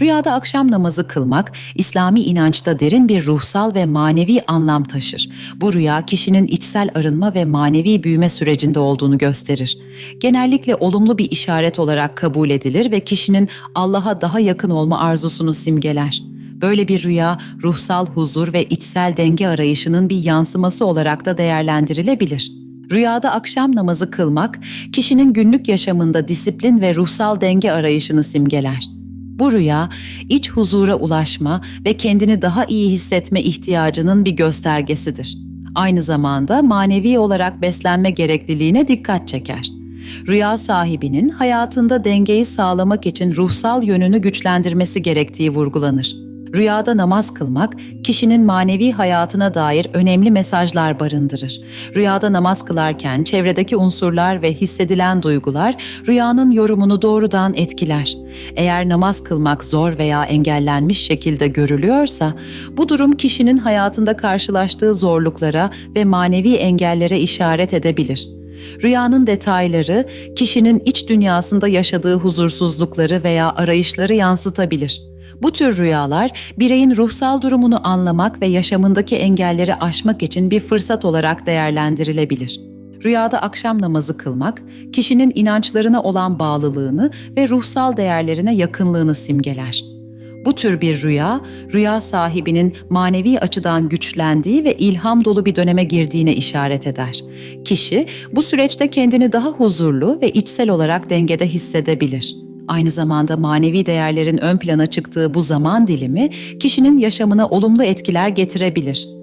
Rüyada akşam namazı kılmak, İslami inançta derin bir ruhsal ve manevi anlam taşır. Bu rüya kişinin içsel arınma ve manevi büyüme sürecinde olduğunu gösterir. Genellikle olumlu bir işaret olarak kabul edilir ve kişinin Allah'a daha yakın olma arzusunu simgeler. Böyle bir rüya ruhsal huzur ve içsel denge arayışının bir yansıması olarak da değerlendirilebilir. Rüyada akşam namazı kılmak, kişinin günlük yaşamında disiplin ve ruhsal denge arayışını simgeler. Bu rüya, iç huzura ulaşma ve kendini daha iyi hissetme ihtiyacının bir göstergesidir. Aynı zamanda manevi olarak beslenme gerekliliğine dikkat çeker. Rüya sahibinin hayatında dengeyi sağlamak için ruhsal yönünü güçlendirmesi gerektiği vurgulanır. Rüyada namaz kılmak, kişinin manevi hayatına dair önemli mesajlar barındırır. Rüyada namaz kılarken çevredeki unsurlar ve hissedilen duygular rüyanın yorumunu doğrudan etkiler. Eğer namaz kılmak zor veya engellenmiş şekilde görülüyorsa, bu durum kişinin hayatında karşılaştığı zorluklara ve manevi engellere işaret edebilir. Rüyanın detayları kişinin iç dünyasında yaşadığı huzursuzlukları veya arayışları yansıtabilir. Bu tür rüyalar bireyin ruhsal durumunu anlamak ve yaşamındaki engelleri aşmak için bir fırsat olarak değerlendirilebilir. Rüyada akşam namazı kılmak, kişinin inançlarına olan bağlılığını ve ruhsal değerlerine yakınlığını simgeler. Bu tür bir rüya, rüya sahibinin manevi açıdan güçlendiği ve ilham dolu bir döneme girdiğine işaret eder. Kişi bu süreçte kendini daha huzurlu ve içsel olarak dengede hissedebilir. Aynı zamanda manevi değerlerin ön plana çıktığı bu zaman dilimi kişinin yaşamına olumlu etkiler getirebilir.